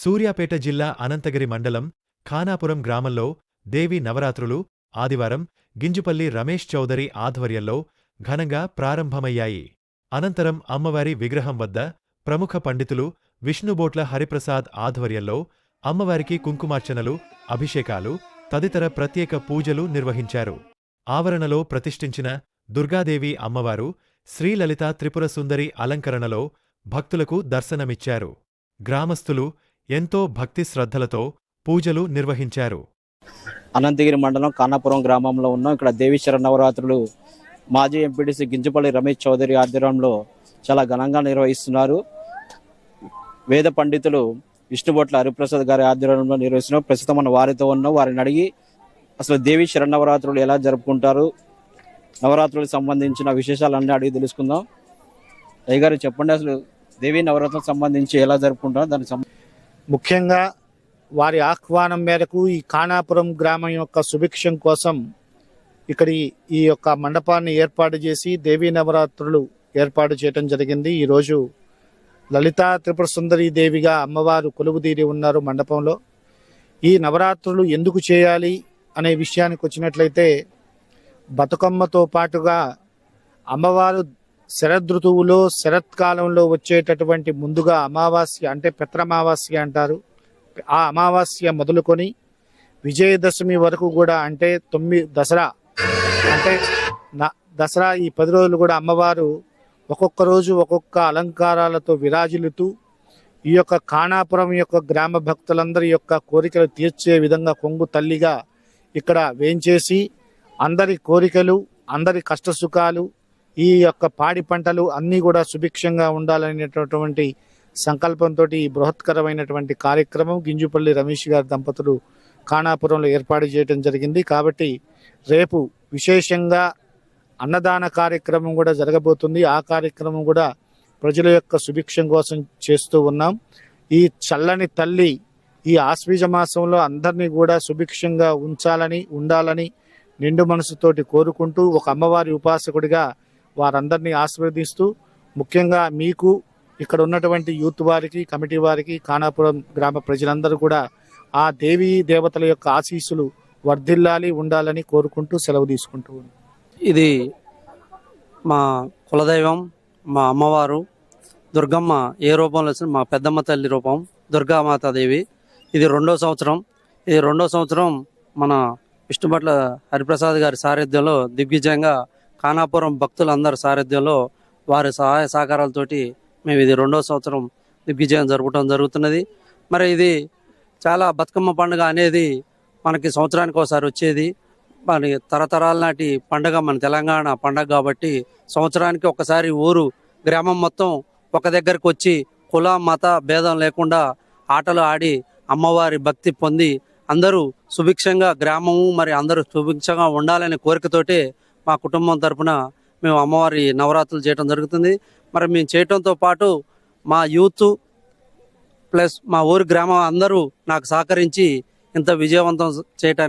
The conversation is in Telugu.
సూర్యాపేట జిల్లా అనంతగిరి మండలం ఖానాపురం గ్రామంలో దేవి నవరాత్రులు ఆదివారం గింజుపల్లి రమేష్ చౌదరి ఆధ్వర్యంలో ఘనంగా ప్రారంభమయ్యాయి. అనంతరం అమ్మవారి విగ్రహం వద్ద ప్రముఖ పండితులు విష్ణుబోట్ల హరిప్రసాద్ ఆధ్వర్యంలో అమ్మవారికి కుంకుమార్చనలు అభిషేకాలు తదితర ప్రత్యేక పూజలు నిర్వహించారు. ఆవరణలో ప్రతిష్ఠించిన దుర్గాదేవి అమ్మవారు శ్రీలలిత త్రిపుర సుందరి అలంకరణలో భక్తులకు దర్శనమిచ్చారు. గ్రామస్థులు ఎంతో భక్తి శ్రద్ధలతో పూజలు నిర్వహించారు. అనంతగిరి మండలం కానాపురం గ్రామంలో ఉన్న ఇక్కడ దేవీశ్వర నవరాత్రులు మాజీ ఎంపీటీసీ గింజపల్లి రమేష్ చౌదరి ఆధ్వర్యంలో చాలా ఘనంగా నిర్వహిస్తున్నారు. వేద పండితులు విష్ణుబొట్ల హరిప్రసాద్ గారి ఆధ్వర్యంలో నిర్వహిస్తున్నారు. ప్రస్తుతం మన వారితో ఉన్నాం. వారిని అడిగి అసలు దేవి శరణవరాత్రులు ఎలా జరుపుకుంటారు? నవరాత్రులకు సంబంధించిన విశేషాలన్నీ అడిగి తెలుసుకుందాం. అయ్యగారు చెప్పండి అసలు దేవి నవరాత్రులకు సంబంధించి ఎలా జరుపుకుంటారో దానికి ముఖ్యంగా వారి ఆహ్వానం మేరకు ఈ ఖానాపురం గ్రామం యొక్క సుభిక్షం కోసం ఇక్కడి ఈ యొక్క మండపాన్ని ఏర్పాటు చేసి దేవీ నవరాత్రులు ఏర్పాటు చేయడం జరిగింది. ఈరోజు లలితా త్రిపుర సుందరీ దేవిగా అమ్మవారు కొలువుదీరి ఉన్నారు మండపంలో. ఈ నవరాత్రులు ఎందుకు చేయాలి అనే విషయానికి వచ్చినట్లయితే బతుకమ్మతో పాటుగా అమ్మవారు శరదృతువులో శరత్కాలంలో వచ్చేటటువంటి ముందుగా అమావాస్య అంటే పెత్రమావాస్య అంటారు. ఆ అమావాస్య మొదలుకొని విజయదశమి వరకు కూడా అంటే తొమ్మిది దసరా అంటే నా దసరా ఈ పది రోజులు కూడా అమ్మవారు ఒక్కొక్క రోజు ఒక్కొక్క అలంకారాలతో విరాజిల్లుతూ ఈ యొక్క ఖానాపురం యొక్క గ్రామ భక్తులందరి యొక్క కోరికలు తీర్చే విధంగా కొంగు తల్లిగా ఇక్కడ వేంచేసి అందరి కోరికలు అందరి కష్ట సుఖాలు ఈ యొక్క పాడి పంటలు అన్నీ కూడా సుభిక్షంగా ఉండాలనేటటువంటి సంకల్పంతో ఈ బృహత్కరమైనటువంటి కార్యక్రమం గింజుపల్లి రమేష్ గారి దంపతులు ఖానాపురంలో ఏర్పాటు చేయడం జరిగింది. కాబట్టి రేపు విశేషంగా అన్నదాన కార్యక్రమం కూడా జరగబోతుంది. ఆ కార్యక్రమం కూడా ప్రజల యొక్క సుభిక్షం కోసం చేస్తూ ఉన్నాం. ఈ చల్లని తల్లి ఈ ఆశ్వీజ మాసంలో అందరినీ కూడా సుభిక్షంగా ఉంచాలని ఉండాలని నిండు మనసుతోటి కోరుకుంటూ ఒక అమ్మవారి ఉపాసకుడిగా వారందరినీ ఆశీర్వదిస్తూ ముఖ్యంగా మీకు ఇక్కడ ఉన్నటువంటి యూత్ వారికి కమిటీ వారికి ఖానాపురం గ్రామ ప్రజలందరూ కూడా ఆ దేవీ దేవతల యొక్క ఆశీస్సులు వర్ధిల్లాలి ఉండాలని కోరుకుంటూ సెలవు తీసుకుంటూ ఇది మా కులదైవం మా అమ్మవారు దుర్గమ్మ ఏ రూపంలో వచ్చిన మా పెద్దమ్మ తల్లి రూపం దుర్గామాతాదేవి ఇది రెండో సంవత్సరం. ఇది రెండో సంవత్సరం మన విష్ణుభట్ల హరిప్రసాద్ గారి సారథ్యంలో దిగ్విజయంగా ఖానాపురం భక్తులందరి సారథ్యంలో వారి సహాయ సహకారాలతోటి మేము ఇది రెండో సంవత్సరం దిగ్విజయం జరపడం జరుగుతున్నది. మరి ఇది చాలా బతుకమ్మ పండుగ అనేది మనకి సంవత్సరానికి ఒకసారి వచ్చేది. మన తరతరాల నాటి పండగ మన తెలంగాణ పండగ కాబట్టి సంవత్సరానికి ఒకసారి ఊరు గ్రామం మొత్తం ఒక దగ్గరకు వచ్చి కుల మత భేదం లేకుండా ఆటలు ఆడి అమ్మవారి భక్తి పొంది అందరూ సుభిక్షంగా గ్రామము మరి అందరూ సుభిక్షంగా ఉండాలనే కోరికతోటే మా కుటుంబం తరఫున మేము అమ్మవారి నవరాత్రులు చేయడం జరుగుతుంది. మరి మేము చేయటంతో పాటు మా యూత్ ప్లస్ మా ఊరు గ్రామం అందరూ నాకు సహకరించి ఇంత విజయవంతం చేయటానికి